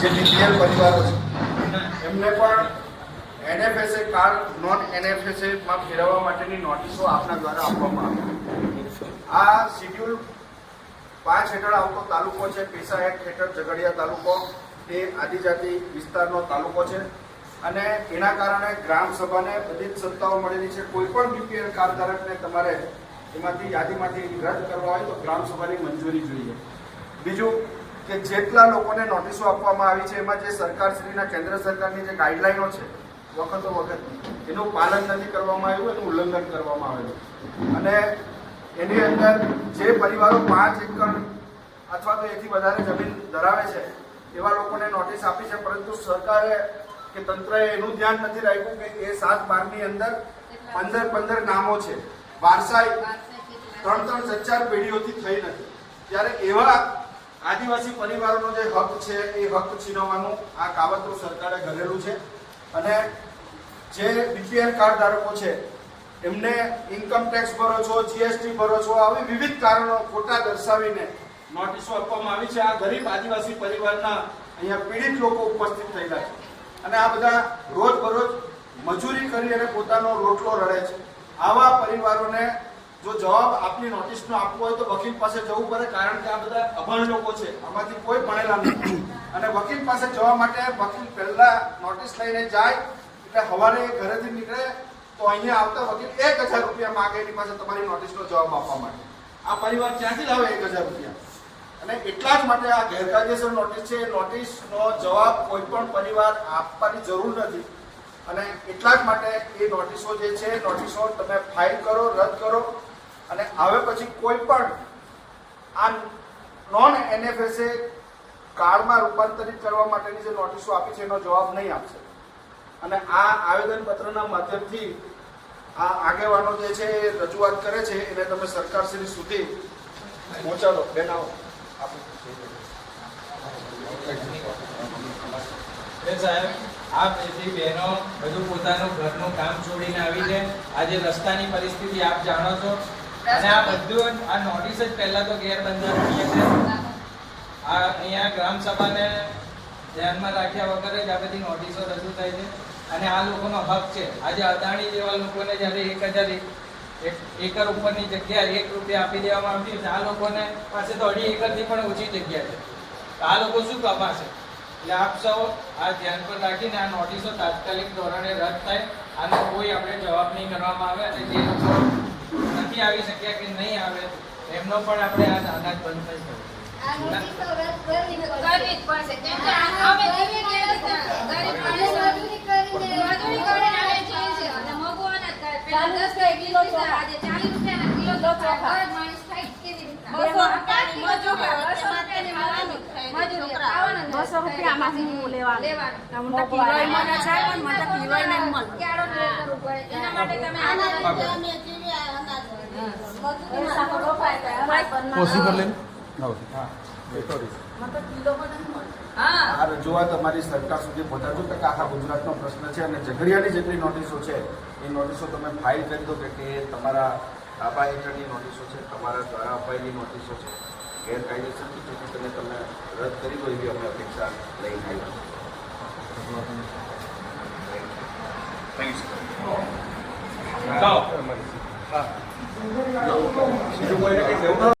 જે બીપીએલ પરિવારો છે, એમને પણ એનએફએસએ કાર્ડ નોન એનએફએસએમાં ફેરવવા માટેની નોટિસો આપના દ્વારા આપવામાં આવી. આ શિડ્યુલ પાંચ હેઠળ આવતો તાલુકો છે પેશા એક્ટ હેઠળ ઝઘડિયા તાલુકો તે આદિજાતિ વિસ્તારનો તાલુકો છે. અને એના કારણે ગ્રામ સભાને બધી જ સત્તાઓ મળેલી છે. કોઈ પણ બીપીએલ કાર્ડ ધારકને તમારે એમાંથી યાદીમાંથી રદ કરવા હોય તો ગ્રામ સભાની મંજૂરી જોઈએ. બીજું કે જેટલા લોકોને નોટિસો આપવામાં આવી છે, એમાં જે સરકારશ્રીના કેન્દ્ર સરકારની જે ગાઈડલાઈનો છે, વખતો વખત એનું પાલન નથી કરવામાં આવ્યું, એનું ઉલ્લંઘન કરવામાં આવેલું અને એની અંદર જે પરિવારો પાંચ એકર અથવા તો એથી વધારે જમીન ધરાવે છે, એવા લોકોને નોટિસ આપી છે, પરંતુ સરકારે કે તંત્રએ એનું ધ્યાન નથી રાખ્યું કે એ સાત બારની અંદર પંદર પંદર નામો છે. વારસાઈ ત્રણ ત્રણ ચાર પેઢીઓથી થઈ નથી. ત્યારે એવા આદિવાસી પરિવારોનો જે હક છે એ હક છીનવવાનું આ કાવતરું સરકારે ઘરેલું છે અને જે બીપીએલ કાર્ડ ધારકો છે, એમને ઇન્કમ ટેક્સ ભરો છો જીએસટી ભરો છો, આવી વિવિધ કારણો ખોટા દર્શાવીને નોટિસો આપવામાં આવી છે. આ ગરીબ આદિવાસી પરિવારના અહીંયા પીડિત લોકો ઉપસ્થિત થયેલા છે. અને આ બધા રોજ બરોજ મજૂરી કરી અને પોતાનો રોટલો રડે છે. આવા પરિવારોને જો જવાબ આપની નોટિસનો આપવો હોય તો વકીલ પાસે જવું પડે, કારણ કે આ બધા અભણ લોકો છે. આમાંથી કોઈ ભણેલા નથી. અને વકીલ પાસે જવા માટે વકીલ પહેલા નોટિસ લઈને જાય, એટલે સવારે ઘરેથી નીકળે, તો અહીંયા આવતા વકીલ એક હજાર રૂપિયા માગે એની પાસે તમારી નોટિસનો જવાબ આપવા માટે. આ પરિવાર ક્યાંથી લાવે એક હજાર રૂપિયા? અને એટલા જ માટે આ ગેરકાયદેસર નોટિસ છે. એ નોટિસનો જવાબ કોઈ પણ પરિવાર આપવાની જરૂર નથી. અને એટલા જ માટે એ નોટિસો જે છે નોટિસો તમે ફાઇલ કરો, રદ કરો. અને હવે પછી કોઈ પણ આ નોન એનએફએસએ કાર્ડમાં રૂપાંતરિત કરવા માટેની જે નોટિસો આપી છે એનો જવાબ નહીં આપશે. અને આ આવેદનપત્રના માધ્યમથી આ આગેવાનો જે છે એ રજૂઆત કરે છે, એને તમે સરકારશ્રી સુધી પહોંચાડો. બેન, આવો. સાહેબ આ બધી બહેનો, બધું પોતાનું ઘરનું કામ છોડીને આવી છે આજે રસ્તાની પરિસ્થિતિ આપ જાણો છો. અને આ બધું આ નોટિસ જ પહેલા તો ગેરબંધારણીય છે આ અહીંયા ગ્રામ સભાને ધ્યાનમાં રાખ્યા વગર જ આ બધી નોટિસો રજૂ થાય છે. અને આ લોકોનો હક છે. આજે અદાણી જેવા લોકોને જ્યારે એક હજાર એકર ઉપરની જગ્યા એક રૂપિયા આપી દેવામાં આવતી હોય આ લોકોને પાસે તો અઢી એકરથી પણ ઓછી જગ્યા છે. આ લોકો શું કમાશે એટલે આપ સૌ આ ધ્યાન પર રાખીને આ નોટિસો તાત્કાલિક ધોરણે રદ થાય. આનો કોઈ આપણે જવાબ નહીં કરવામાં આવે અને જે નથી આવી શક્યા કે નહીં આવે એમનો પણ આપણે આ અનાજ બંધ થઈ શકે બસો બસો રૂપિયામાં હું લેવાનું. લેવાનું. હું મને છે પણ મને તો નહીં મળે એના માટે તમે આના પૈસા તો રોપાય છે અમારે પણ પોસી પર લઈને મને તો કિલો પણ નહીં મળે. હા. આ રજૂઆત અમારી સરકાર સુધી પહોંચાડજો કે આખા ગુજરાતનો પ્રશ્ન છે અને ઝઘડિયાની જેટલી નોટિસો છે એ નોટિસો તમે ફાઇલ કરી દો કે કે એ તમારા આબા હેઠળની નોટિસો છે તમારા દ્વારા અપાયેલી નોટિસો છે. ગેરકાયદેસરની છે જેથી તમે તમે રદ કરી દો એવી અમે અપેક્ષા લઈને આવી થેન્ક બીજું